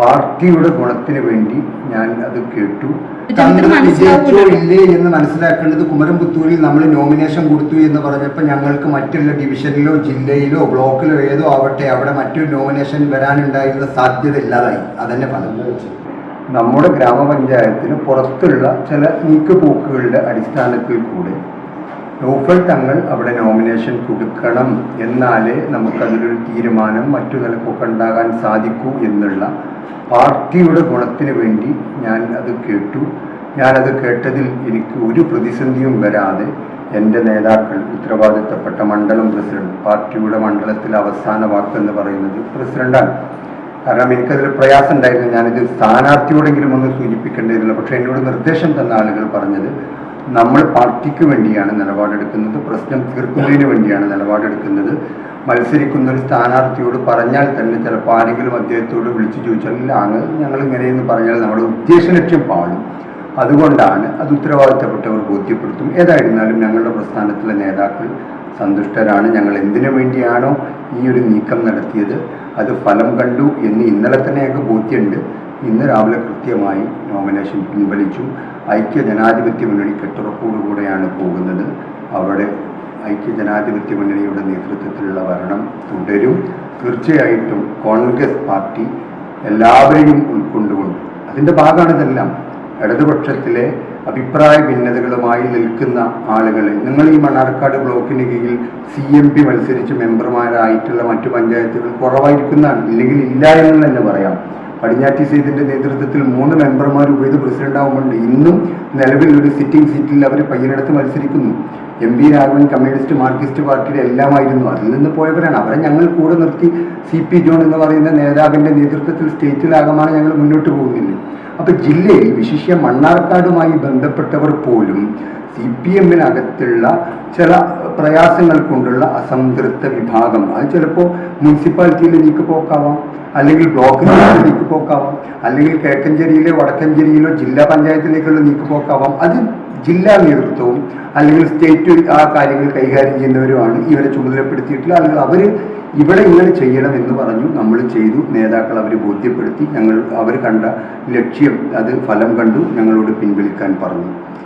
പാർട്ടിയുടെ ഗുണത്തിന് വേണ്ടി ഞാൻ അത് കേട്ടു. തങ്ങൾ വിജയിച്ചോ. ഇല്ലേ എന്ന് മനസ്സിലാക്കേണ്ടത് കുമരം പുത്തൂരിൽ നമ്മൾ നോമിനേഷൻ കൊടുത്തു എന്ന് പറഞ്ഞപ്പോൾ ഞങ്ങൾക്ക് മറ്റുള്ള ഡിവിഷനിലോ ജില്ലയിലോ ബ്ലോക്കിലോ ഏതോ ആവട്ടെ അവിടെ മറ്റൊരു നോമിനേഷൻ വരാനുണ്ടായിരുന്ന സാധ്യത ഇല്ലാതായി. അതന്നെ പറഞ്ഞു നമ്മുടെ ഗ്രാമപഞ്ചായത്തിന് പുറത്തുള്ള ചില നീക്കുപോക്കുകളുടെ അടിസ്ഥാനത്തിൽ കൂടെ നൗഫൽ തങ്ങൾ അവിടെ നോമിനേഷൻ കൊടുക്കണം എന്നാലേ നമുക്കതിലൊരു തീരുമാനം മറ്റു നിലക്കൊക്കെ ഉണ്ടാകാൻ സാധിക്കൂ എന്നുള്ള പാർട്ടിയുടെ ഗുണത്തിന് വേണ്ടി ഞാൻ അത് കേട്ടു. ഞാനത് കേട്ടതിൽ എനിക്ക് ഒരു പ്രതിസന്ധിയും വരാതെ എന്റെ നേതാക്കൾ ഉത്തരവാദിത്തപ്പെട്ട മണ്ഡലം പ്രസിഡന്റ് പാർട്ടിയുടെ മണ്ഡലത്തിൽ അവസാന വാക്കെന്ന് പറയുന്നത് പ്രസിഡന്റാണ്. കാരണം എനിക്കതിൽ പ്രയാസം ഉണ്ടായിരുന്നു ഞാനിത് സ്ഥാനാർത്ഥിയോടെങ്കിലും ഒന്ന് സൂചിപ്പിക്കേണ്ടതില്ല. പക്ഷേ എന്നോട് നിർദ്ദേശം തന്ന ആളുകൾ പറഞ്ഞത് നമ്മൾ പാർട്ടിക്ക് വേണ്ടിയാണ് നിലപാടെടുക്കുന്നത് പ്രശ്നം തീർക്കുന്നതിന് വേണ്ടിയാണ് നിലപാടെടുക്കുന്നത്. മത്സരിക്കുന്ന ഒരു സ്ഥാനാർത്ഥിയോട് പറഞ്ഞാൽ തന്നെ ചിലപ്പോൾ ആരെങ്കിലും അദ്ദേഹത്തോട് വിളിച്ചു ചോദിച്ചാൽ അങ്ങ് ഞങ്ങൾ ഇങ്ങനെയെന്ന് പറഞ്ഞാൽ നമ്മുടെ ഉദ്ദേശലക്ഷ്യം പാടും അതുകൊണ്ടാണ് അത് ഉത്തരവാദിത്തപ്പെട്ടവർ ബോധ്യപ്പെടുത്തും. ഏതായിരുന്നാലും ഞങ്ങളുടെ പ്രസ്ഥാനത്തിലെ നേതാക്കൾ സന്തുഷ്ടരാണ്. ഞങ്ങൾ എന്തിനു വേണ്ടിയാണോ ഈ ഒരു നീക്കം നടത്തിയത്? അത് ഫലം കണ്ടു എന്ന് ഇന്നലെ തന്നെ ഞങ്ങൾക്ക് ബോധ്യമുണ്ട്. ഇന്ന് രാവിലെ കൃത്യമായി നോമിനേഷൻ പിൻവലിച്ചു. ഐക്യ ജനാധിപത്യ മുന്നണി കെട്ടുറപ്പോടുകൂടെയാണ് പോകുന്നത്. അവിടെ ഐക്യ ജനാധിപത്യ മുന്നണിയുടെ നേതൃത്വത്തിലുള്ള ഭരണം തുടരും. തീർച്ചയായിട്ടും കോൺഗ്രസ് പാർട്ടി എല്ലാവരെയും ഉൾക്കൊണ്ടുകൊണ്ട് അതിന്റെ ഭാഗമാണ് ഇതെല്ലാം ഇടതുപക്ഷത്തിലെ അഭിപ്രായ ഭിന്നതകളുമായി നിൽക്കുന്ന ആളുകളെ നിങ്ങൾ ഈ മണ്ണാർക്കാട് ബ്ലോക്കിന് കീഴിൽ സി എം പി മത്സരിച്ച് മെമ്പർമാരായിട്ടുള്ള മറ്റു പഞ്ചായത്തുകൾ കുറവായിരിക്കുന്നതാണ്. ഇല്ലെങ്കിൽ ഇല്ല എന്ന് തന്നെ പറയാം. പടിഞ്ഞാറ്റി സെയ്ദിന്റെ നേതൃത്വത്തിൽ മൂന്ന് മെമ്പർമാർ ഉപയോഗിച്ച് പ്രസിഡന്റ് ആവുന്നുണ്ട് ഇന്നും നിലവിൽ ഒരു സിറ്റിംഗ് സീറ്റിൽ അവർ പയ്യനടുത്ത് മത്സരിക്കുന്നു. M P Raghavan Communist Marxist പാർട്ടിയുടെ എല്ലാമായിരുന്നു. അതിൽ നിന്ന് പോയവരാണ്. അവരെ ഞങ്ങൾ കൂടെ നിർത്തി സി പി ജോൺ എന്ന് പറയുന്ന നേതാവിന്റെ നേതൃത്വത്തിൽ സ്റ്റേറ്റിലാകമാണ് ഞങ്ങൾ മുന്നോട്ട് പോകുന്നില്ല അപ്പൊ ജില്ലയിൽ വിശിഷ്യ മണ്ണാർക്കാടുമായി ബന്ധപ്പെട്ടവർ പോലും സി പി എമ്മിനകത്തുള്ള ചില പ്രയാസങ്ങൾ കൊണ്ടുള്ള അസംതൃപ്ത വിഭാഗം. അത് ചിലപ്പോൾ മുനിസിപ്പാലിറ്റിയിൽ നീക്കുപോക്കാവാം അല്ലെങ്കിൽ ബ്ലോക്കിലെ നീക്കുപോക്കാവാം അല്ലെങ്കിൽ കിഴക്കഞ്ചേരിയിലോ വടക്കഞ്ചേരിയിലോ ജില്ലാ പഞ്ചായത്തിലേക്കുള്ള നീക്കുപോക്കാവാം. അത് ജില്ലാ നേതൃത്വവും അല്ലെങ്കിൽ സ്റ്റേറ്റ് ആ കാര്യങ്ങൾ കൈകാര്യം ചെയ്യുന്നവരുമാണ് ഇവരെ ചുമതലപ്പെടുത്തിയിട്ടുള്ള അല്ലെങ്കിൽ അവർ ഇവിടെ ഇങ്ങനെ ചെയ്യണം എന്ന് പറഞ്ഞു. നമ്മൾ ചെയ്തു. നേതാക്കൾ അവർ ബോധ്യപ്പെടുത്തി. ഞങ്ങൾ അവർ കണ്ട ലക്ഷ്യം അത് ഫലം കണ്ടു. ഞങ്ങളോട് പിൻവലിക്കാൻ പറഞ്ഞു.